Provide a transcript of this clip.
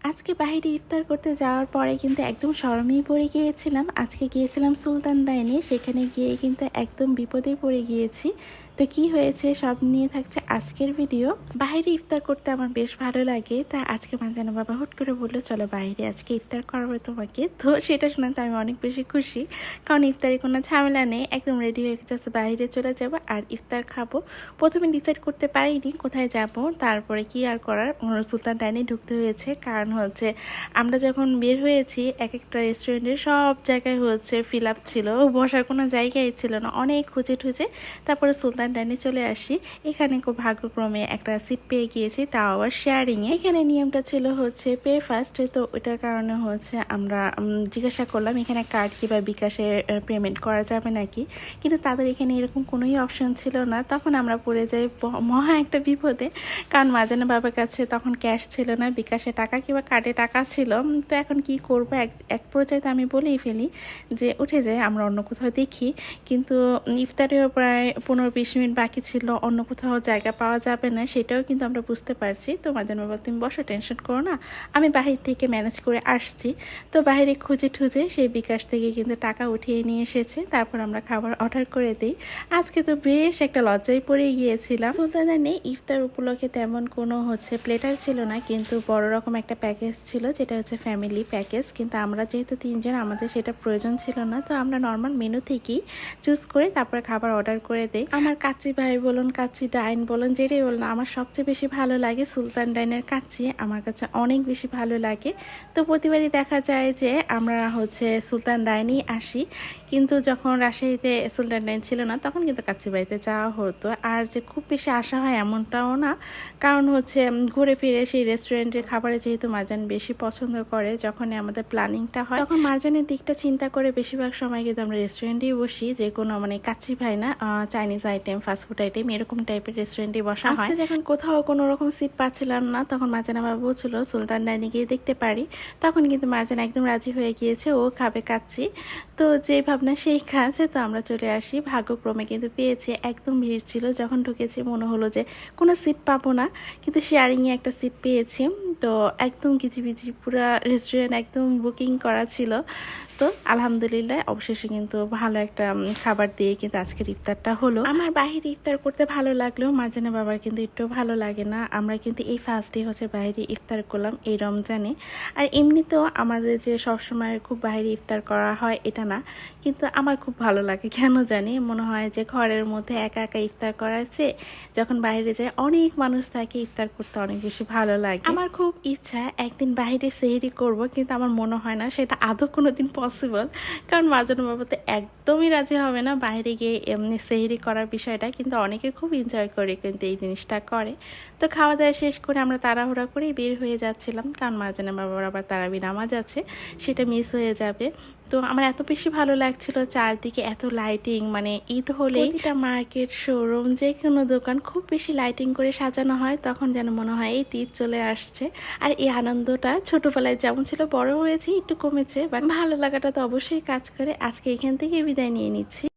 আজকে বাহিরে ইফতার করতে যাওয়ার পরে কিন্তু একদম সরমেই পড়ে গিয়েছিলাম। আজকে গিয়েছিলাম সুলতান দায়নি সেখানে গিয়ে কিন্তু একদম বিপদে পড়ে গিয়েছি। তো কি হয়েছে সব নিয়ে থাকছে আজকের ভিডিও বাইরে ইফতার করতে আমার বেশ ভালো লাগে, তা আজকে মানজানা বাবা হুট করে বলল, চলো বাইরে আজকে ইফতার করাবো তোমাকে। তো সেটা শোনাতে আমি অনেক বেশি খুশি, কারণ ইফতারে কোনো ঝামেলা নেই, একদম রেডি হয়ে জাস্ট বাইরে চলে যাব আর ইফতার খাব। প্রথমে ডিসাইড করতে পারিনি কোথায় যাব, তারপরে কি আর করার সুলতান ডাইনে ঢুকতে হয়েছে। কারণ হচ্ছে, আমরা যখন বের হয়েছি, এক একটা রেস্টুরেন্টে সব জায়গায় হচ্ছে ফিল আপ ছিল, বসার কোনো জায়গায় ছিল না, অনেক খুঁজে ঠুজে তারপরে সুলতান ডাইনে চলে আসি। এখানে খুব ভাগ্যক্রমে একটা সিট পেয়ে গিয়েছি, তাও আবার শেয়ারিংয়ে এখানে নিয়মটা ছিল হচ্ছে পে ফার্স্ট তো ওটার কারণে হচ্ছে আমরা জিজ্ঞাসা করলাম, এখানে কার্ড কিংবা বিকাশে পেমেন্ট করা যাবে নাকি? কিন্তু তাদের এখানে এরকম কোনোই অপশন ছিল না। তখন আমরা পড়ে যাই মহা একটা বিপদে। কারণ মাজানা বাবার কাছে তখন ক্যাশ ছিল না, বিকাশে টাকা কিংবা কার্ডে টাকা ছিল। তো এখন কি করব? এক এক পর্যায়ে তো আমি বলেই ফেলি যে, উঠে যাই, আমরা অন্য কোথাও দেখি। কিন্তু ইফতারেও প্রায় পনেরো বিশ মিনিট বাকি ছিল, অন্য কোথাও জায়গা পাওয়া যাবে না, সেটাও কিন্তু আমরা বুঝতে পারছি। তো মাজান বাবা তুমি বসো, টেনশন করো না। আমি বাহির থেকে ম্যানেজ করে আসছি। তো বাইরে খুঁজে ঠুজে সেই বিকাশ থেকে কিন্তু টাকা উঠিয়ে নিয়ে এসেছে। তারপর আমরা খাবার অর্ডার করে দিই। আজকে তো বেশ একটা লজ্জায় পড়ে গিয়েছিলাম। সুলতানে ইফতার উপলক্ষে তেমন কোনো হচ্ছে প্লেটার ছিল না, কিন্তু বড় রকম একটা প্যাকেজ ছিল, যেটা হচ্ছে ফ্যামিলি প্যাকেজ। কিন্তু আমরা যেহেতু তিনজন, আমাদের সেটা প্রয়োজন ছিল না। তো আমরা নর্মাল মেনু থেকেই চুজ করে তারপরে খাবার অর্ডার করে দিই। আমার কাচ্চি ভাই বলুন কাচ্চি ডাইন বলুন, যেটাই বলুন, আমার সবচেয়ে বেশি ভালো লাগে সুলতান ডাইনের কাচ্চি আমার কাছে অনেক বেশি ভালো লাগে। তো প্রতিবারই দেখা যায় যে আমরা হচ্ছে সুলতান ডাইনই আসি, কিন্তু যখন রাজশাহীতে সুলতান ডাইন ছিল না, তখন কিন্তু কাচ্চি বাড়িতে যাওয়া হতো। আর যে খুব বেশি আসা হয় এমনটাও না, কারণ হচ্ছে ঘুরে ফিরে সেই রেস্টুরেন্টের খাবারে যেহেতু মারজান বেশি পছন্দ করে, যখনই আমাদের প্ল্যানিংটা হয়, তখন মারজানের দিকটা চিন্তা করে বেশিরভাগ সময় কিন্তু আমরা রেস্টুরেন্টেই বসি, যে কোনো মানে কাচ্চি ভাই না চাইনিজ আইটেম ফাস্টফুড আইটেম এরকম টাইপের রেস্টুরেন্টে বসা হয়। আজকে যখন কোথাও কোনো রকম সিট পাচ্ছিলাম না তখন মারজানা বাবা বলছিল সুলতান ডাইনে গিয়ে দেখতে পারি। তখন কিন্তু মারজান একদম রাজি হয়ে গিয়েছে ও খাবে কাচ্চি। তো যে ভাবনা সেই খাচ্ছে তো আমরা চলে আসি। ভাগ্যক্রমে কিন্তু পেয়েছি একদম ভিড় ছিল। যখন ঢুকেছি মনে হলো যে কোনো সিট পাবো না কিন্তু শেয়ারিংয়ে একটা সিট পেয়েছি। তো একদম কিচিবিচি পুরো রেস্টুরেন্ট একদম বুকিং করা ছিল। তো আলহামদুলিল্লাহ অবশেষে কিন্তু ভালো একটা খাবার দিয়ে কিন্তু আজকের ইফতারটা হলো। আমার বাহিরে ইফতার করতে ভালো লাগলেও মাঝানে বাবার কিন্তু একটু ভালো লাগে না। আমরা কিন্তু এই ফার্স্ট হচ্ছে বাইরে ইফতার করলাম এই রমজানে। আর এমনিতেও আমাদের যে সবসময় খুব বাইরে ইফতার করা হয় এটা না কিন্তু আমার খুব ভালো লাগে কেন জানি? মনে হয় যে ঘরের মধ্যে একা একা ইফতার করাচ্ছে যখন বাইরে যায় অনেক মানুষ থাকে ইফতার করতে অনেক বেশি ভালো লাগে। আমার খুব ইচ্ছা একদিন বাইরে সেহেরি করব কিন্তু আমার মনে হয় না সেটা আদৌ কোনোদিন পসিবল কারণ মাজন বাবা তো একদমই রাজি হবে না বাইরে গিয়ে এমনি সেহরি করার বিষয়টা, কিন্তু অনেকে খুব এনজয় করে কিন্তু এই জিনিসটা করে। তো খাওয়া দাওয়া শেষ করে আমরা তাড়াহুড়া করেই বের হয়ে যাচ্ছিলাম। কারণ মাজনের বাবার আবার তারাবি নামাজ আছে, সেটা মিস হয়ে যাবে। তো আমার এত বেশি ভালো লাগছিল চারদিকে এত লাইটিং মানে ঈদ হলে এটা মার্কেট শোরুম যে কোনো দোকান খুব বেশি লাইটিং করে সাজানো হয়, তখন যেন মনে হয় এই ঈদ চলে আসছে। আর এই আনন্দটা ছোটবেলায় যেমন ছিল বড় হয়েছে, একটু কমেছে বাট ভালো লাগাটা তো অবশ্যই কাজ করে। আজকে এখান থেকে বিদায় নিয়ে নিচ্ছি।